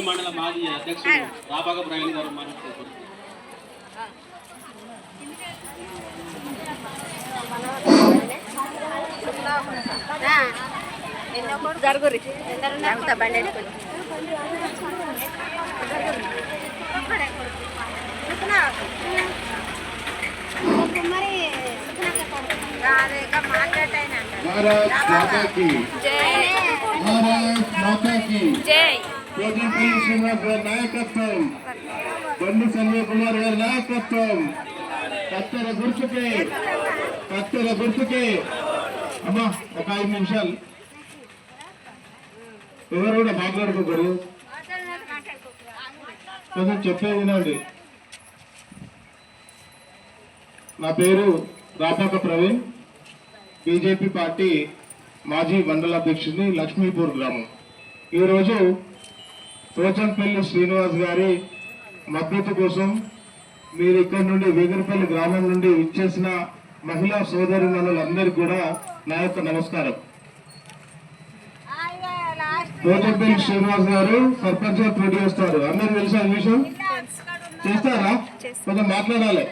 మండల మాజీ అధ్యక్షుడు రాబాగ ప్రవీణ్ గారు మాట్లాడుతున్నారు. జరుగురి జరుగుతా బండి భారత్ మాతాకి. భారత్ నాయకత్వం. బండి సంజయ్ కుమార్ గారి నాయకత్వం. కత్తెర గుర్తుకే. కత్తెర గుర్తుకే. అమ్మా ఒక ఐదు నిమిషాలు. ఎవరు కూడా మాట్లాడుకోకూడదు. కొంచెం చెప్పేది వినండి. నా పేరు రాపాక ప్రవీణ్. బీజేపీ పార్టీ మాజీ మండల అధ్యక్షుడిని లక్ష్మీపూర్ గ్రామం. ఈరోజు పోచంపల్లి శ్రీనివాస్ గారి మద్దతు కోసం మీరు ఇక్కడ నుండి వేగరపల్లి గ్రామం నుండి ఇచ్చేసిన మహిళా సోదరి మనులందరికీ కూడా నా యొక్క నమస్కారం. పోచంపల్లి శ్రీనివాస్ గారు సర్పంచ్గా పోటీ చేస్తారు అందరు తెలుసా విషయం? చేస్తారా? కొంచెం మాట్లాడాలి.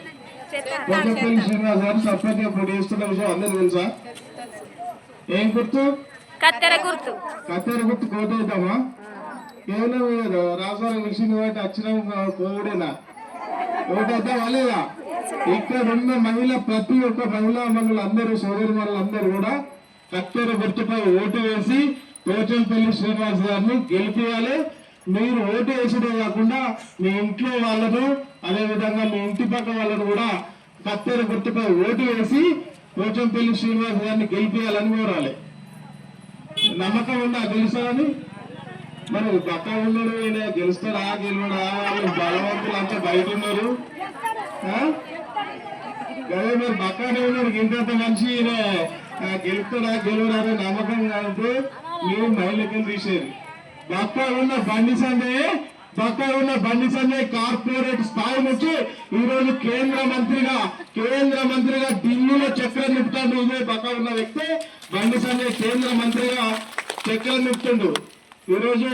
శ్రీనివాస్ గారు విషయం అందరు తెలుసా ఏం గుర్తు కత్తెర గుర్తు. కత్తెర గుర్తు కోటవుతామా కేవలం మీరు రాజధాని మిషన్ లేదా? ఇక్కడ ఉన్న మహిళ ప్రతి ఒక్క మహిళా మనులు అందరూ సోదరి అందరూ కూడా కత్తెర గుర్తుపై ఓటు వేసి పోచంపల్లి శ్రీనివాస్ గారిని గెలిపియాలి మీరు ఓటు వేసడే కాకుండా మీ ఇంట్లో వాళ్ళను అదేవిధంగా మీ ఇంటి పక్క వాళ్ళను కూడా కత్తెర గుర్తుపై ఓటు వేసి పోచంపల్లి శ్రీనివాస్ గారిని గెలిపేయాలని కోరాలి. నమ్మకం ఉందా గెలుస్తారని మరి పక్క ఉన్నాడు ఈయన గెలుస్తాడా గెలవడా? వాళ్ళు బలవంతులు అంతా బయట ఉన్నారు. ఆ? అదే మరి పక్కనే ఉన్నాడు ఇంత మనిషి ఈయన ఆ, గెలుస్తాడా గెలవడా నమ్మకం అంటే మీరు మహిళకి తీసేది. పక్క ఉన్న బండి సంజయ్ పక్క ఉన్న బండి సంజయ్ కార్పొరేట్ స్థాయి నుంచి ఈ రోజు కేంద్ర మంత్రిగా కేంద్ర మంత్రిగా ఢిల్లీలో చక్రం నింపుతాడు ఇదే పక్క ఉన్న వ్యక్తి. బండి సంజయ్ కేంద్ర మంత్రిగా చక్రం నింపుతుండు. ఈరోజు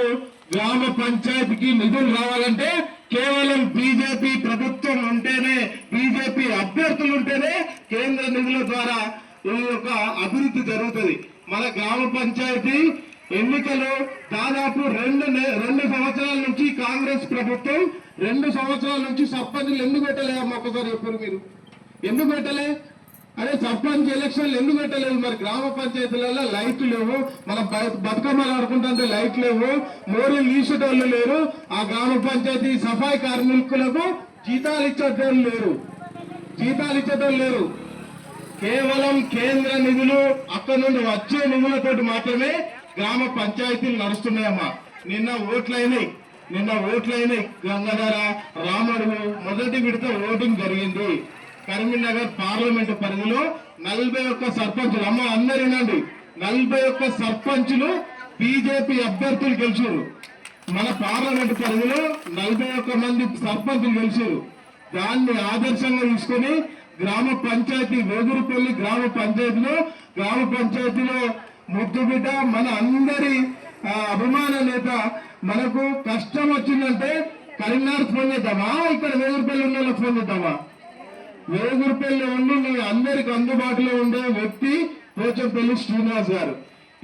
గ్రామ పంచాయతీకి నిధులు రావాలంటే కేవలం బీజేపీ ప్రభుత్వం ఉంటేనే బీజేపీ అభ్యర్థులు ఉంటేనే కేంద్ర నిధుల ద్వారా ఈ యొక్క అభివృద్ధి జరుగుతుంది. మన గ్రామ పంచాయతీ ఎన్నికలు దాదాపు రెండు నె- రెండు సంవత్సరాల నుంచి కాంగ్రెస్ ప్రభుత్వం రెండు సంవత్సరాల నుంచి సర్పంచులు ఎందుకు పెట్టలే అమ్మ ఒక్కసారి చెప్పారు మీరు. ఎందుకు పెట్టలే? అదే సర్పంచ్ ఎలక్షన్లు ఎందుకు పెట్టలేదు మరి? గ్రామ పంచాయతీలలో లైట్ లేవు. మన బ- బతుకమ్మలు ఆడుకుంటుంటే లైట్ లేవు. మోరీలు తీసేటోళ్ళు లేరు. ఆ గ్రామ పంచాయతీ సఫాయి కార్మికులకు జీతాలు ఇచ్చేటోళ్ళు లేరు. జీతాలు ఇచ్చేటోళ్ళు లేరు. కేవలం కేంద్ర నిధులు అక్కడ నుండి వచ్చే నిధులతోటి మాత్రమే గ్రామ పంచాయతీలు నడుస్తున్నాయమ్మా. నిన్న ఓట్లయినాయి నిన్న ఓట్లయినాయి గంగాధర రాముడు మొదటి విడత ఓటింగ్ జరిగింది. కరీంనగర్ పార్లమెంటు పరిధిలో నలభై ఒక్క సర్పంచులు అమ్మ అందరినండి నలభై ఒక్క సర్పంచులు బీజేపీ అభ్యర్థులు గెలిచారు. మన పార్లమెంటు పరిధిలో నలభై ఒక్క మంది సర్పంచులు గెలిచారు. దాన్ని ఆదర్శంగా తీసుకొని గ్రామ పంచాయతీ వేగురుపల్లి గ్రామ పంచాయతీలో గ్రామ పంచాయతీలో ముద్దుబిడ్డ మన అందరి అభిమాన నేత. మనకు కష్టం వచ్చిందంటే కరీంనగర్ ఫోన్ చేద్దామా? ఇక్కడ వేగురుపల్లి ఉన్న వాళ్ళకి ఫోన్ చేద్దామా? వేగురుపల్లి ఉండి మీ అందరికి అందుబాటులో ఉండే వ్యక్తి పోచంపల్లి శ్రీనివాస్ గారు.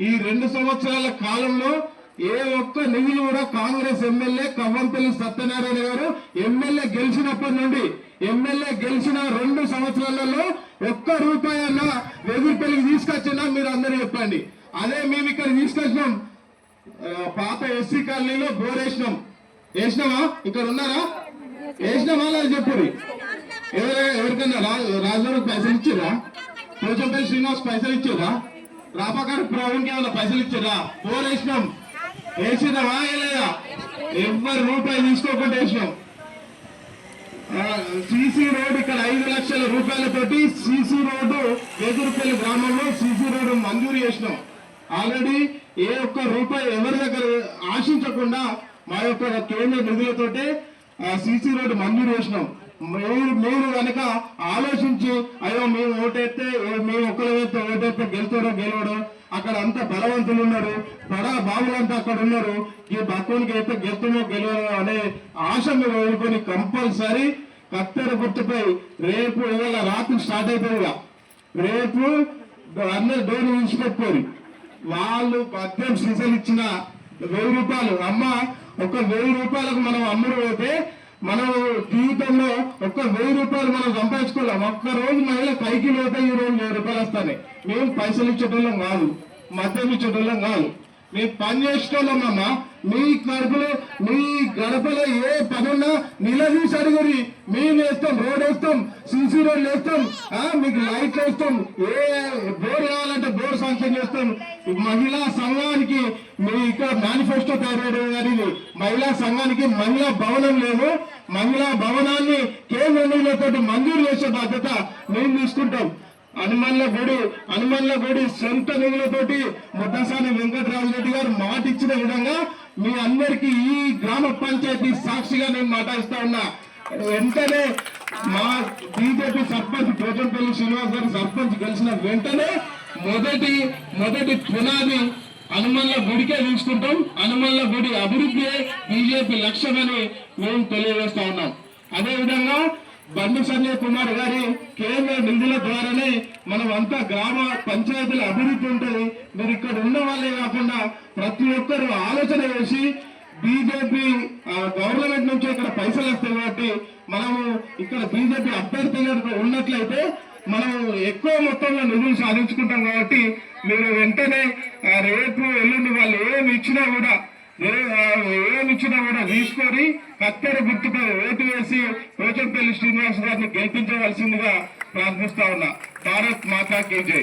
ఈ రెండు సంవత్సరాల కాలంలో ఏ ఒక్క నిధులు కూడా కాంగ్రెస్ ఎమ్మెల్యే కవ్వంపల్లి సత్యనారాయణ గారు ఎమ్మెల్యే గెలిచినప్పటి నుండి ఎమ్మెల్యే గెలిచిన రెండు సంవత్సరాలలో ఒక్క రూపాయి వెగురుపల్లికి తీసుకొచ్చినా మీరు అందరూ చెప్పండి. అదే మేము ఇక్కడ తీసుకొచ్చినాం. పాత ఎస్సీ కాలనీలో బోర్ వేసినాం వేసినావా? ఇక్కడ ఉన్నారా? వేసినామా లేదా చెప్పురి ఎవరికన్నా రాజు రాజుగారికి పైసలు ఇచ్చిరా? పోచంపల్లి శ్రీనివాస్ పైసలు ఇచ్చిరా? రాపకారు ప్రవీణ్కి ఏమైనా పైసలు ఇచ్చిరా? బోర్ వేసినాం వేసినావా లేదా? ఎవరు రూపాయి తీసుకోకుండా వేసినాం. సిసి రోడ్ ఇక్కడ ఐదు లక్షల రూపాయలతోటి సిసి రోడ్డు ఎదురుపల్లి గ్రామంలో సిసి రోడ్డు మంజూరు చేసినాం. ఆల్రెడీ ఏ ఒక్క రూపాయి ఎవరి దగ్గర ఆశించకుండా మా యొక్క కేంద్ర నిధులతోటి సిసి రోడ్డు మంజూరు చేసినాం. మీరు మీరు కనుక ఆలోచించి అయ్యో మేము ఓటేస్తే మేము ఒక్కరి ఓటేస్తే గెలుతాడో గెలవడో అక్కడ అంతా బలవంతులు ఉన్నారు. బడా బాబులంతా అక్కడ ఉన్నారు. ఈ భక్తునికి అయితే గెలుతుమో గెలవడో అనే ఆశ మీరు వదులుకొని కంపల్సరీ కత్తెర గుర్తుపై రేపు ఇవాళ రాత్రి స్టార్ట్ అయిపోయిందిగా రేపు అందరు డోర్ విడిచిపెట్టుకోరు వాళ్ళు పద్దెం సీజన్ ఇచ్చిన వెయ్యి రూపాయలు. అమ్మ ఒక వెయ్యి రూపాయలకు మనం అమ్ముడు పోతే మనం జీవితంలో ఒక్క వెయ్యి రూపాయలు మనం సంపాదించుకోలేం ఒక్క రోజు మహిళ పైకి పోతే ఈ రోజు వెయ్యి రూపాయలు వస్తాయి. మేము పైసలు ఇచ్చేటోళ్ళం కాదు. మద్యం ఇచ్చేటోళ్ళం కాదు. మేము పని చేసుకోలేమమ్మా మీ కడుపులో మీ గడపలో ఏ పనున్నా నిలదీసి అడుగురి. మేము వేస్తాం రోడ్ వేస్తాం సిసి రోడ్లు వేస్తాం ఆ, మీకు లైట్ వేస్తాం ఏ బోర్ కావాలంటే బోర్ సాంక్షన్ చేస్తాం. మహిళా సంఘానికి మీ ఇక్కడ మేనిఫెస్టో తయారు కానీ మహిళా సంఘానికి మహిళా భవనం లేదు. మహిళా భవనాన్ని కేంద్ర నిధులతో మంజూరు చేసే బాధ్యత మేము తీసుకుంటాం. హనుమన్ల గుడి హనుమన్ల గుడి సొంత నిధులతోటి ముద్దసాని వెంకటరాజు రెడ్డి గారు మాట ఇచ్చిన విధంగా మీ అందరికి ఈ గ్రామ పంచాయతీ సాక్షిగా నేను మాట ఇస్తా ఉన్నా. వెంటనే మా బీజేపీ సర్పంచ్ పోచంపల్లి శ్రీనివాస్ గారు సర్పంచ్ గెలిచిన వెంటనే మొదటి మొదటి పునాది హనుమన్ల గుడికే తీసుకుంటాం హనుమన్ల గుడి అభివృద్ధి బీజేపీ లక్ష్యమని మేము తెలియజేస్తా ఉన్నాం. అదే విధంగా బండి సంజయ్ కుమార్ గారి కేంద్ర నిధుల ద్వారానే మనం అంతా గ్రామ పంచాయతీల అభివృద్ధి ఉంటుంది. మీరు ఇక్కడ ఉన్న వాళ్ళే కాకుండా ప్రతి ఒక్కరు ఆలోచన చేసి బీజేపీ గవర్నమెంట్ నుంచి ఇక్కడ పైసలు వస్తాయి కాబట్టి మనము ఇక్కడ బీజేపీ అభ్యర్థులు ఉన్నట్లయితే మనం ఎక్కువ మొత్తంలో నిధులు సాధించుకుంటాం కాబట్టి మీరు వెంటనే రేపు ఎల్లుండి వాళ్ళు ఏమి ఇచ్చినా కూడా ఏమి ఇచ్చినా కూడా తీసుకొని కత్తెర గుర్తుపై ఓటు వేసి పోచంపల్లి శ్రీనివాస్ గారిని గెలిపించవలసిందిగా ప్రార్థిస్తా ఉన్నా. భారత్ మాతా కీ జై.